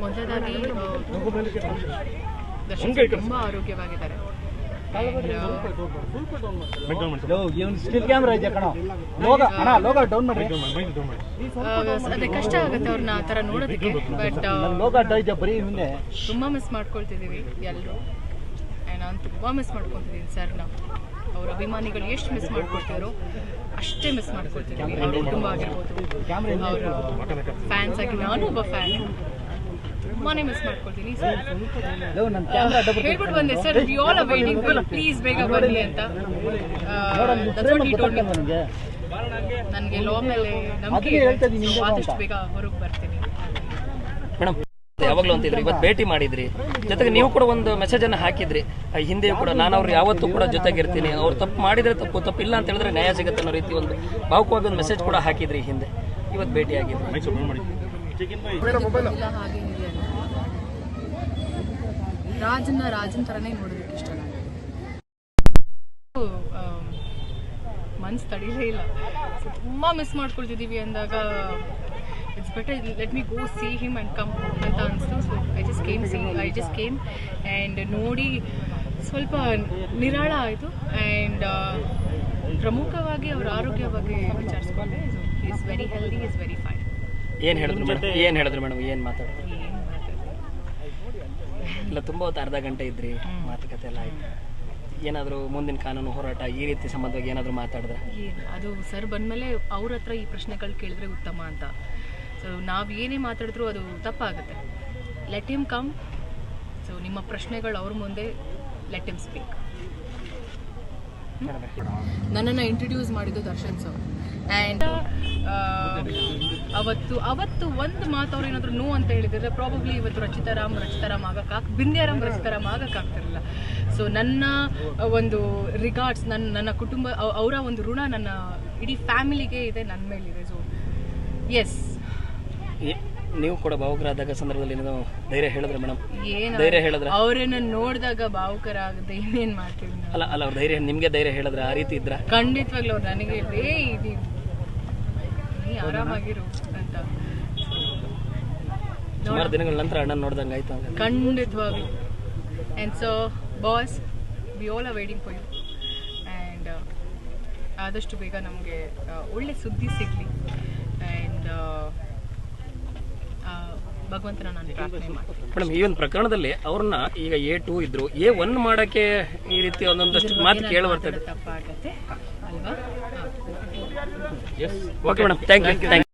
ಮೊದಲದಾಗಿ ದರ್ಶನ್ ತುಂಬಾ ಆರೋಗ್ಯವಾಗಿದ್ದಾರೆ And, still camera ಇದೆ ಕಣ. ಲೋಗ ಅಣ್ಣ ಲೋಗ ಡೌನ್ ಮಾಡಿ ಅದೇ ಕಷ್ಟ ಆಗುತ್ತೆ ಅವ್ರನ್ನ ಆ ಥರ ನೋಡೋದಕ್ಕೆ ಬಟ್ ಲೋಗ ಇದೆ ಬರೀ ಹಿಂದೆ. ತುಂಬ ಮಿಸ್ ಮಾಡ್ಕೊಳ್ತಿದ್ದೀವಿ ಎಲ್ಲರೂ ನಾನು ತುಂಬ ಮಿಸ್ ಮಾಡ್ಕೊಳ್ತಿದೀನಿ ಸರ್ ನಾವು ಅವ್ರ ಅಭಿಮಾನಿಗಳು ಎಷ್ಟು ಮಿಸ್ ಮಾಡ್ಕೊಳ್ತಾರೋ ಅಷ್ಟೇ ಮಿಸ್ ಮಾಡ್ಕೊಳ್ತಿದ್ದೀವಿ ಅವ್ರ ಕುಟುಂಬ ಆಗಿರ್ಬೋದು. ಅವರ ಫ್ಯಾನ್ಸ್ ಆಗಿ ನಾನು ಒಬ್ಬ ಫ್ಯಾನ್ ತುಂಬಾನೇ ಮಿಸ್ ಮಾಡ್ಕೊಳ್ತೀನಿ. ಹೇಳ್ಬಿಟ್ಟು ಬಂದೆ sir we all are waiting please ಬೇಗ ಬನ್ನಿ ಅಂತ. ನನಗೆ ನನಗೆ ಲೋ ಮೇಲೆ ನಂಬಿಕೆ. ಆದಷ್ಟು ಅಂತ. ಬೇಗ ಹೊರಗೆ ಬರ್ತೀನಿ. ಮೇಡಮ್ ಯಾವಾಗಲೂ ಅಂತಿದ್ರಿ ಇವತ್ತು ಭೇಟಿ ಮಾಡಿದ್ರಿ. ಜೊತೆಗೆ ನೀವು ಕೂಡ ಒಂದು ಮೆಸೇಜ್ ಅನ್ನು ಹಾಕಿದ್ರಿ. ಹಿಂದೆ ಹಿಂದೆಯೂ ಕೂಡ ನಾನು ಅವ್ರು ಯಾವತ್ತೂ ಕೂಡ ಜೊತೆಗಿರ್ತೀನಿ. ಅವ್ರು ತಪ್ಪು ಮಾಡಿದ್ರೆ ತಪ್ಪು ತಪ್ಪಿಲ್ಲ ಅಂತ ಹೇಳಿದ್ರೆ ನ್ಯಾಯ ಸಿಗುತ್ತೆ ಅನ್ನೋ ರೀತಿ ಒಂದು ಭಾವುಕವಾಗಿ ಒಂದು ಮೆಸೇಜ್ ಕೂಡ ಹಾಕಿದ್ರಿ ಹಿಂದೆ. ಇವತ್ತು ಭೇಟಿ ಆಗಿದ್ರಿ ಇಲ್ಲ ರಾಜನ್ನ ರಾಜನ ಥರನೇ ನೋಡೋದಕ್ಕೆ ಇಷ್ಟ ನನಗೆ ಮನ್ಸು ತಡೀಲೇ ಇಲ್ಲ. ತುಂಬಾ ತುಂಬ ಮಿಸ್ ಮಾಡ್ಕೊಳ್ತಿದ್ದೀವಿ ಅಂದಾಗ it's better let me go see him and come ಅಂತ ಅನಿಸ್ತು. So I just came see I just came and ನೋಡಿ ಸ್ವಲ್ಪ ನಿರಾಳ ಆಯಿತು. ಆ್ಯಂಡ್ ಪ್ರಮುಖವಾಗಿ ಅವರ ಆರೋಗ್ಯ ಬಗ್ಗೆ ವಿಚಾರಿಸ್ಕೊಂಡೆ is very healthy is very fine ಏನು ಹೇಳಿದ್ರು ಮೇಡಮ್? ಏನು ಹೇಳಿದ್ರು ಮೇಡಮ್? ಏನು ಏನು ಇಲ್ಲ, ತುಂಬ ಹೊತ್ತು ಅರ್ಧ ಗಂಟೆ ಇದ್ರಿ, ಮಾತುಕತೆ ಎಲ್ಲ ಆಯ್ತು. ಏನಾದರೂ ಮುಂದಿನ ಕಾನೂನು ಹೋರಾಟ ಈ ರೀತಿ ಸಂಬಂಧವಾಗಿ ಏನಾದರೂ ಮಾತಾಡಿದ್ರೆ? ಅದು ಸರ್ ಬಂದಮೇಲೆ ಅವ್ರ ಹತ್ರ ಈ ಪ್ರಶ್ನೆಗಳು ಕೇಳಿದ್ರೆ ಉತ್ತಮ ಅಂತ. ಸೊ ನಾವು ಏನೇ ಮಾತಾಡಿದ್ರು ಅದು ತಪ್ಪಾಗುತ್ತೆ. ಲೆಟ್ ಹಿಮ್ ಕಮ್ ಸೊ ನಿಮ್ಮ ಪ್ರಶ್ನೆಗಳು ಅವ್ರ ಮುಂದೆ ಲೆಟ್ ಹಿಮ್ ಸ್ಪೀಕ್ ನನ್ನನ್ನು ಇಂಟ್ರೊಡ್ಯೂಸ್ ಮಾಡಿದ್ದು ದರ್ಶನ್ ಸರ್. ಆ್ಯಂಡ್ ಅವತ್ತು ಅವತ್ತು ಒಂದು ಮಾತು ಅವ್ರು ಏನಾದರೂ ನೋ ಅಂತ ಹೇಳಿದ್ರೆ ಪ್ರಾಬಬ್ಲಿ ಇವತ್ತು ರಚಿತಾರಾಮ್ ರಚಿತಾರಾಮ್ ಆಗಕ್ಕಾಗ್ ಬಿಂದ್ಯಾರಾಮ್ ರಚಿತಾರಾಮ್ ಆಗಕ್ಕಾಗ್ತಿರಲಿಲ್ಲ ಸೊ ನನ್ನ ಒಂದು ರಿಗಾರ್ಡ್ಸ್ ನನ್ನ ನನ್ನ ಕುಟುಂಬ ಅವ್- ಅವರ ಒಂದು ಋಣ ನನ್ನ ಇಡೀ ಫ್ಯಾಮಿಲಿಗೆ ಇದೆ ನನ್ನ ಮೇಲಿದೆ. ಸೊ ಎಸ್ ನೀವು ಕೂಡ ಭಾವುಕರಾದಾಗ ಸಂದರ್ಭದಲ್ಲಿ ಧೈರ್ಯ ಹೇಳಿದ್ರೆ ಮೇಡಮ್? ಏನು ಧೈರ್ಯ ಹೇಳಿದ್ರೆ? ಅವರನ್ನು ನೋಡಿದಾಗ ಭಾವುಕರ ಆಗದೆ ಇನ್ನೇನು ಮಾಡ್ತೀವಿ? ಅಲ್ಲ ಅಲ್ಲ ಅವ್ರ ಧೈರ್ಯ ನಿಮಗೆ ಧೈರ್ಯ ಹೇಳಿದ್ರೆ ಆ ರೀತಿ ಇದ್ರ? ಖಂಡಿತವಾಗ್ಲೂ ಅವ್ರು ನನಗೆ ಏ ಇದು ನೀ ಆರಾಮಾಗಿರು ಅಂತ. ಸುಮಾರು ದಿನಗಳ ನಂತರ ಅಣ್ಣ ನೋಡ್ದಂಗೆ ಆಯ್ತು ಖಂಡಿತವಾಗ್ಲೂ. And so boss we all are waiting for you and ಆದಷ್ಟು ಬೇಗ ನಮಗೆ ಒಳ್ಳೆ ಸುದ್ದಿ ಸಿಗಲಿ. ಆ್ಯಂಡ್ ಭಗವಂತನ ನಾನು ಪ್ರಾರ್ಥನೆ ಮಾಡ್ತೀನಿ ಮೇಡಮ್ ಈ ಒಂದು ಪ್ರಕರಣದಲ್ಲಿ ಅವ್ರನ್ನ ಈಗ ಎ ಟೂ ಇದ್ರು ಎ ಒನ್ ಮಾಡಕ್ಕೆ ಈ ರೀತಿ ಒಂದೊಂದಷ್ಟು ಮಾತು ಕೇಳಿ ಬರ್ತದೆ ತಪ್ಪಾಗತ್ತೆ ಅಲ್ವಾ? ಹಾಂ. Okay madam thank you thank